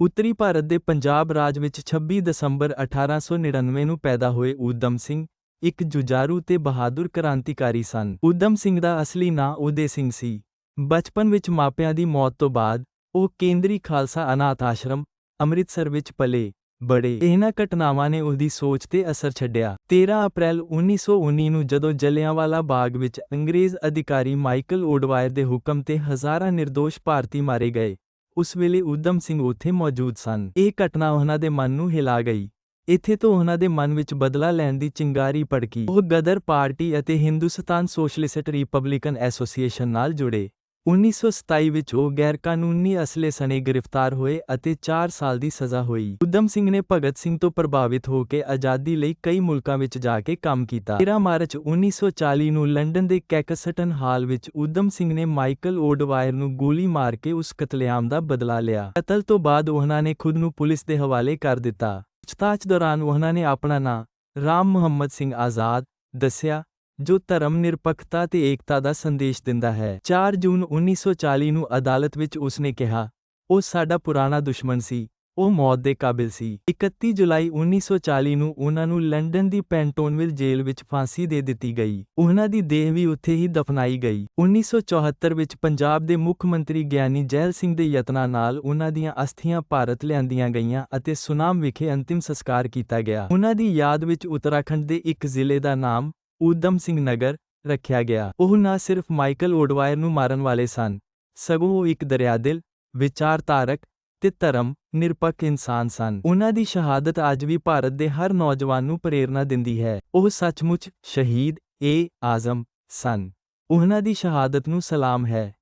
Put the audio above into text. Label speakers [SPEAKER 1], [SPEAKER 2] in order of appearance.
[SPEAKER 1] ਉੱਤਰੀ ਭਾਰਤ ਦੇ ਪੰਜਾਬ ਰਾਜ ਵਿੱਚ 26 ਦਸੰਬਰ 1899 ਨੂੰ ਪੈਦਾ ਹੋਏ ਊਧਮ ਸਿੰਘ, ਇੱਕ ਜੁਝਾਰੂ ਤੇ ਬਹਾਦਰ ਕ੍ਰਾਂਤੀਕਾਰੀ ਸਨ। ਊਧਮ ਸਿੰਘ ਦਾ ਅਸਲੀ ਨਾਂ ਉਦੇ ਸਿੰਘ ਸੀ। ਬਚਪਨ ਵਿੱਚ ਮਾਪਿਆਂ ਦੀ ਮੌਤ ਤੋਂ ਬਾਅਦ, ਉਹ ਕੇਂਦਰੀ ਖਾਲਸਾ ਅਨਾਥ ਆਸ਼ਰਮ, ਅੰਮ੍ਰਿਤਸਰ ਵਿੱਚ ਪਲੇ, ਬੜੇ। ਇਹਨਾਂ ਘਟਨਾਵਾਂ ਨੇ ਉਹਦੀ ਸੋਚ ਤੇ ਅਸਰ ਛੱਡਿਆ। 13 ਅਪ੍ਰੈਲ 1919 ਨੂੰ ਜਦੋਂ ਜਲਿਆਂਵਾਲਾ ਬਾਗ ਵਿੱਚ ਅੰਗਰੇਜ਼ ਅਧਿਕਾਰੀ ਮਾਈਕਲ ਓਡਵਾਇਰ ਦੇ ਹੁਕਮ ਤੇ ਹਜ਼ਾਰਾਂ ਨਿਰਦੋਸ਼ ਭਾਰਤੀ ਮਾਰੇ ਗਏ ਉਸ ਵੇਲੇ ਊਧਮ ਸਿੰਘ ਉੱਥੇ ਮੌਜੂਦ ਸਨ। ਇਹ ਘਟਨਾ ਉਹਨਾਂ ਦੇ ਮਨ ਨੂੰ ਹਿਲਾ ਗਈ। ਇੱਥੇ ਤੋਂ ਉਹਨਾਂ ਦੇ ਮਨ ਵਿੱਚ ਬਦਲਾ ਲੈਣ ਦੀ ਚਿੰਗਾਰੀ ਭੜਕੀ। ਉਹ ਗਦਰ ਪਾਰਟੀ ਅਤੇ ਹਿੰਦੁਸਤਾਨ ਸੋਸ਼ਲਿਸਟ ਰਿਪਬਲਿਕਨ ਐਸੋਸੀਏਸ਼ਨ ਨਾਲ ਜੁੜੇ। 1927 ਵਿੱਚ ਉਹ ਗੈਰਕਾਨੂੰਨੀ ਅਸਲੇ ਸਣੇ ਗ੍ਰਿਫਤਾਰ ਹੋਏ ਅਤੇ 4 ਸਾਲ ਦੀ ਸਜ਼ਾ ਹੋਈ। ਊਧਮ ਸਿੰਘ ਨੇ ਭਗਤ ਸਿੰਘ ਤੋਂ ਪ੍ਰਭਾਵਿਤ ਹੋ ਕੇ ਆਜ਼ਾਦੀ ਲਈ ਕਈ ਮੁਲਕਾਂ ਵਿੱਚ ਜਾ ਕੇ ਕੰਮ ਕੀਤਾ। 13 ਮਾਰਚ 1940 ਨੂੰ ਲੰਡਨ ਦੇ ਕੈਕਸਟਨ ਹਾਲ ਵਿੱਚ ਊਧਮ ਸਿੰਘ ਨੇ ਮਾਈਕਲ ਓਡਵਾਇਰ ਨੂੰ ਗੋਲੀ ਮਾਰ ਕੇ ਉਸ ਕਤਲੇਆਮ ਦਾ ਬਦਲਾ ਲਿਆ। ਕਤਲ ਤੋਂ ਬਾਅਦ ਉਹਨਾਂ ਨੇ ਖੁਦ ਨੂੰ ਪੁਲਿਸ ਦੇ ਹਵਾਲੇ ਕਰ ਦਿੱਤਾ। ਪੁੱਛਤਾਛ ਦੌਰਾਨ ਉਹਨਾਂ ਨੇ ਆਪਣਾ ਨਾਂ ਰਾਮ ਮੁਹੰਮਦ ਸਿੰਘ ਆਜ਼ਾਦ ਦੱਸਿਆ ਜੋ ਧਰਮ ਨਿਰਪੱਖਤਾ ਤੇ ਏਕਤਾ ਦਾ ਸੰਦੇਸ਼ ਦਿੰਦਾ ਹੈ। 4 ਜੂਨ 1940 ਨੂੰ ਅਦਾਲਤ ਵਿੱਚ ਉਸਨੇ ਕਿਹਾ, ਉਹ ਸਾਡਾ ਪੁਰਾਣਾ ਦੁਸ਼ਮਣ ਸੀ, ਉਹ ਮੌਤ ਦੇ ਕਾਬਿਲ ਸੀ। 31 ਜੁਲਾਈ 1940 ਨੂੰ ਉਹਨਾਂ ਨੂੰ ਲੰਡਨ ਦੀ ਪੈਂਟੋਨਵਿਲ ਜੇਲ੍ਹ ਵਿੱਚ ਫਾਂਸੀ ਦੇ ਦਿੱਤੀ ਗਈ। ਉਹਨਾਂ ਦੀ ਦੇਹ ਵੀ ਉੱਥੇ ਹੀ ਦਫਨਾਈ ਗਈ। 1974 ਵਿੱਚ ਪੰਜਾਬ ਦੇ ਮੁੱਖ ਮੰਤਰੀ ਗਿਆਨੀ ਜੈਲ ਸਿੰਘ ਦੇ ਯਤਨਾਂ ਨਾਲ ਉਹਨਾਂ ਦੀਆਂ ਅਸਥੀਆਂ ਭਾਰਤ ਲਿਆਂਦੀਆਂ ਗਈਆਂ ਅਤੇ ਸੁਨਾਮ ਵਿਖੇ ਅੰਤਿਮ ਸੰਸਕਾਰ ਕੀਤਾ ਗਿਆ। ਉਹਨਾਂ ਦੀ ਯਾਦ ਵਿੱਚ ਉੱਤਰਾਖੰਡ ਦੇ ਇੱਕ ਜ਼ਿਲ੍ਹੇ ਦਾ ਨਾਮ ਊਧਮ ਸਿੰਘ ਨਗਰ ਰੱਖਿਆ ਗਿਆ। ਉਹ ਨਾ ਸਿਰਫ ਮਾਈਕਲ ਓਡਵਾਇਰ ਨੂੰ ਮਾਰਨ ਵਾਲੇ ਸਨ, ਸਗੋਂ ਉਹ ਇੱਕ ਦਰਿਆਦਿਲ, ਵਿਚਾਰਧਾਰਕ ਤੇ ਧਰਮ ਨਿਰਪੱਖ ਇਨਸਾਨ ਸਨ। ਉਹਨਾਂ ਦੀ ਸ਼ਹਾਦਤ ਅੱਜ ਵੀ ਭਾਰਤ ਦੇ ਹਰ ਨੌਜਵਾਨ ਨੂੰ ਪ੍ਰੇਰਣਾ ਦਿੰਦੀ ਹੈ। ਉਹ ਸੱਚਮੁੱਚ ਸ਼ਹੀਦ ਏ ਆਜ਼ਮ ਸਨ। ਉਹਨਾਂ ਦੀ ਸ਼ਹਾਦਤ ਨੂੰ ਸਲਾਮ ਹੈ।